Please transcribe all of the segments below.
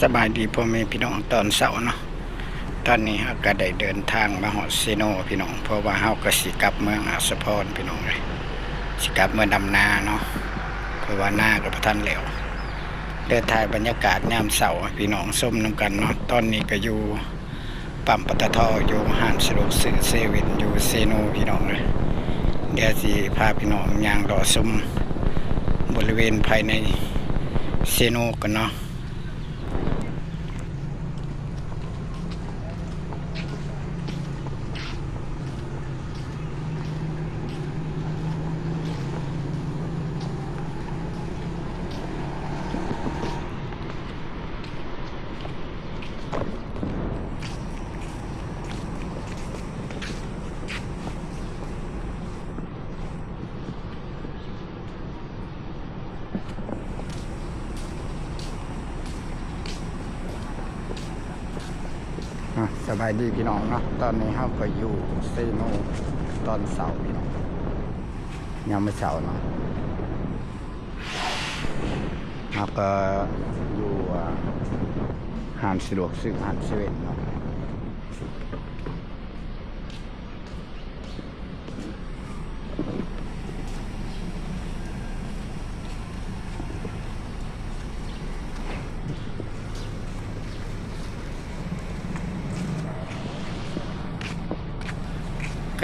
สบายดีพ่อแม่พี่น้องตอนเสาร์เนาะตอนนี้เราก็ได้เดินทางมาหอดเซโนพี่น้อง เพราะว่าเฮาก็สิกลับเมืองอาสพรพี่น้องเลยสิกลับเมืองดำนาเนาะเพราะว่าหน้ากับพระท่านแล้วเดินถ่ายบรรยากาศยามเสาร์พี่น้องส้มน้ำกันเนาะตอนนี้ก็อยู่ปั๊มปตทอยู่ห้างสะดวกซื้อเซเว่นอยู่เซโนพี่น้องเลยเดี๋ยวสิพาพี่น้องย่างรอชมบริเวณภายในเซโนกันเนาะ อะ สบายดีพี่น้องเนาะตอนนี้เราก็อยู่ซีโนตอนเสาร์พี่น้องยังไม่เสาร์เนาะเราก็อยู่ห้างสะดวกซื้อห้างเซเว่นเนาะ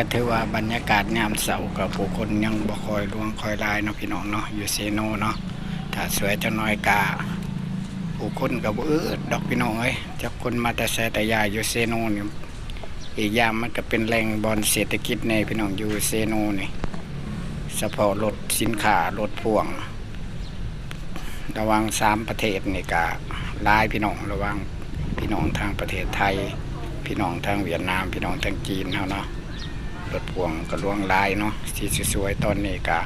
ก็ถือว่าบรรยากาศยามเสาร์กับผู้คนยังบ่คอยลวงคอยลายเนาะพี่น้องเนาะอยู่เซโนเนาะถ้าสวยจะน้อยกาผู้คนกับเออดอกพี่น้องเอ้ยจากคนมาแต่แสแต่ยาอยู่เซโนนี่อีกยางมันก็เป็นแหล่งบอลเศรษฐกิจในพี่น้องอยู่เซโนนี่เฉพาะรถสินค้ารถพ่วง ระวังสามประเทศนี่ก็หลายพี่น้องระวังพี่น้องทางประเทศไทย พี่น้องทางเวียดนาม พี่น้องทางจีนเฮาเนาะ รถพ่วงก็ล่วงลายเนาะที่สวยๆตอนนี้กะ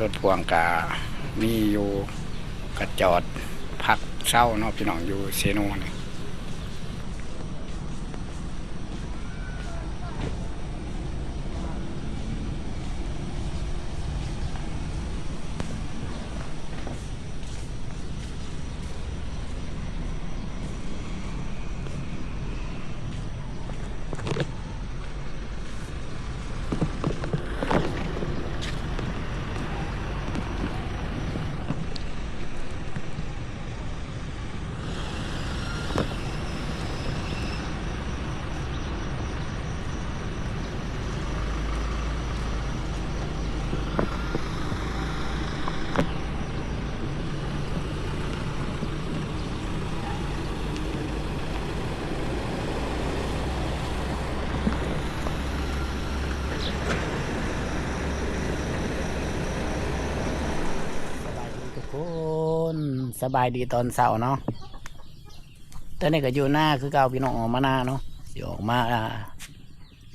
รถพ่วงกะมีอยู่กระจอดพักเศร้าเนาะพี่น้องอยู่เซโนเนี่ยบายดีทุกคน สบายดีตอนเสาร์เนาะตอนนี้ก็อยู่หน้าคือเก่าพี่น้องออกมาหน้าเนาะสิออกมา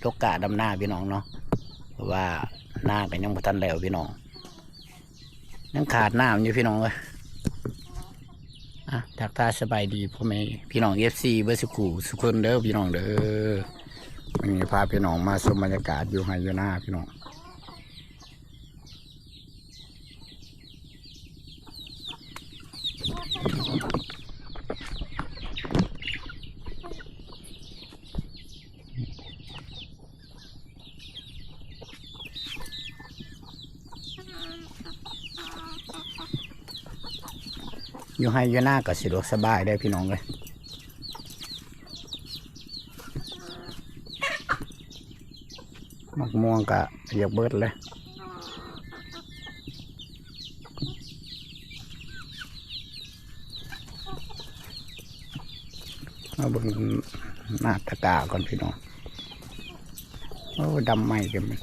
ลกกะดำหน้าพี่น้องเนาะเพราะว่าหน้าก็ยังบ่ทันแล้วพี่น้องยังขาดน้ำอยู่พี่น้องเลยอะทักทายสบายดีพ่อแม่พี่น้องเอฟซีเบอร์สุขุสุคนเด้อพี่น้องเด้อวันนี้พาพี่น้องมาชมบรรยากาศอยู่ไฮอยู่หน้าพี่น้อง อยู่ให้อยู่หน้าก็สะดวกสบายได้พี่น้องเลยมักม่วงกะอยากเบิดเลยมาบิ่งหน้าตะกาก่อนพี่น้อง โอ้ดำไหมกันมัน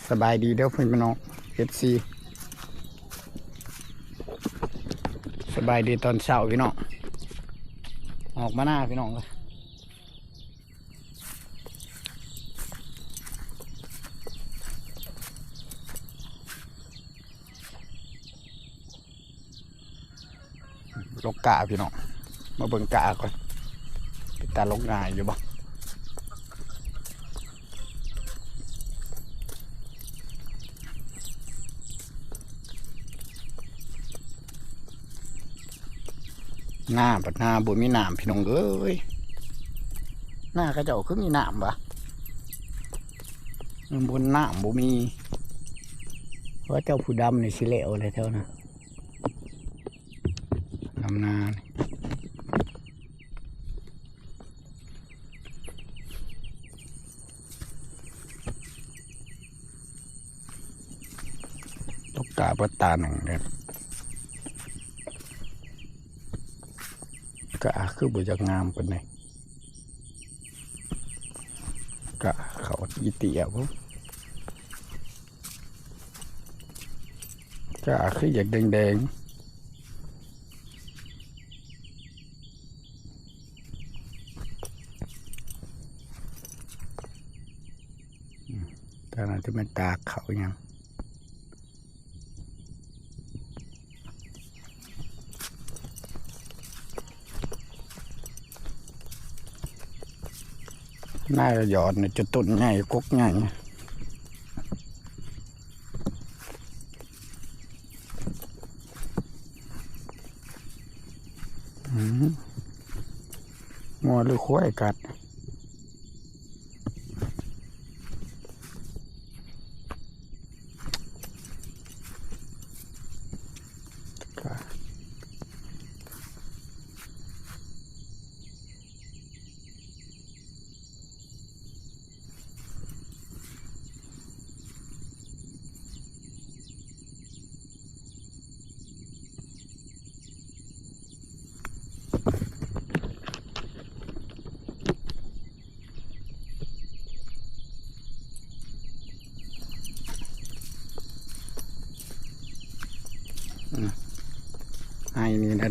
ส บายดีเด้อพี่น้องเอฟซีสบายดีตอนเช้าพี่น้องออกมาหน้าพี่น้องเลยลกกาพี่น้องมาเบิ่งกาก่อนเป็นตาลกง่ายอยู่บ่ หน้าปัดหน้าบ่มีน้ำพี่น้องเอ้ยหน้าก็เจ้าคือมีน้ำปะบนน้ำบ่มีเพราะเจ้าผู้ดำในสิเลวเลยเท่านะดำนานตกตาปตาหนึ่งเด้อ กะคือบ่อยากงามปานใดกะเขาอีเตียบ่กะคืออยากแดงๆอืมตอนนั้นจะเป็นตาเขายัง หน้าหยอดเนี่ยจะต้นใหญ่กกใหญ่อืมงัวหรือควายกัด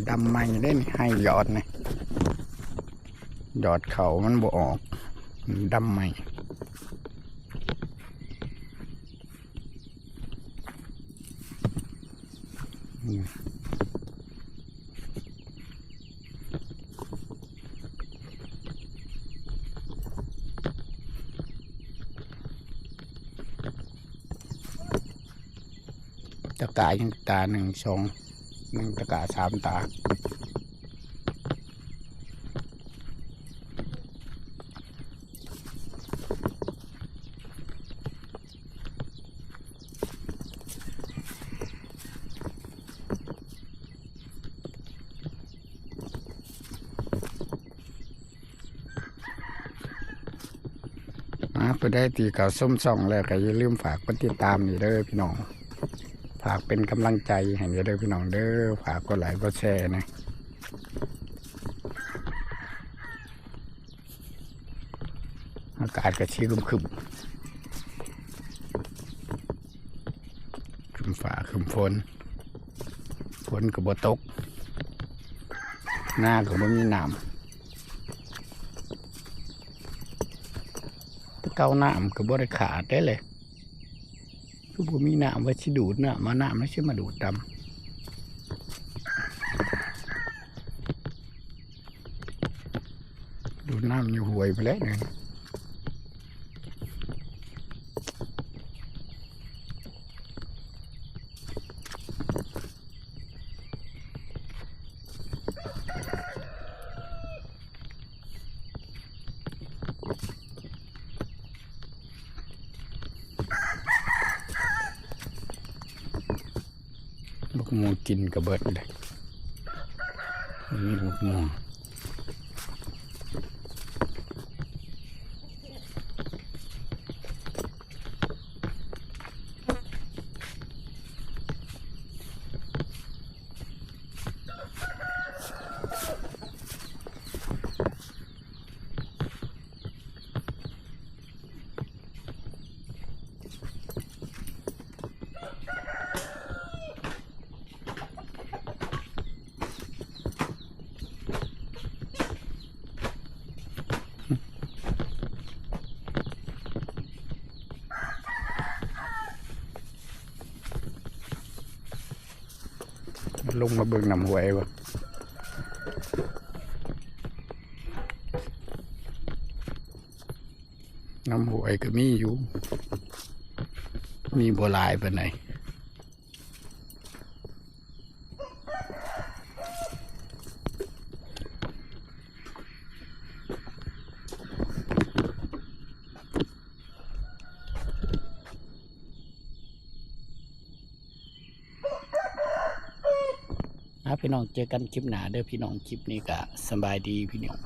ดำไม่ได้นี่ให้หยอดนี่หยอดเขามันบ่ออกมันดำไม่อืมตะกายยังตาหนึ่งสอง หนึ่งตะกาสามตาอะไปได้ตีเก่าส้มส่องแล้วก็อย่าลืมฝากกดติดตามนี่เด้อพี่น้อง ฝากเป็นกำลังใจให้เด้อพี่น้องเด้อฝากกดไลค์กดแชร์นะอากาศก็ชื้นคึมคึมฝ่าคึมฝนฝนก็บ่ตก หน้าก็บ่มีน้ำต่เก่าน้ำก็บ่ได้ขาดได้เลย คือผมมีน้ำไว้ชิดูดน้ำมาน้ำไม่ใช่มาดูดดำดูดน้ำอยู่ห่วยไปแล้วเนี่ย มูกินกระเบิดเลยนี่ลูกม่วง ลงมาเบิ่งน้ำหวยวะน้ำหวยก็มีอยู่ มีบัวลายไปไหน พี่น้องเจอกันคลิปหนาเด้อพี่น้องคลิปนี้ก็สบายดีพี่น้อง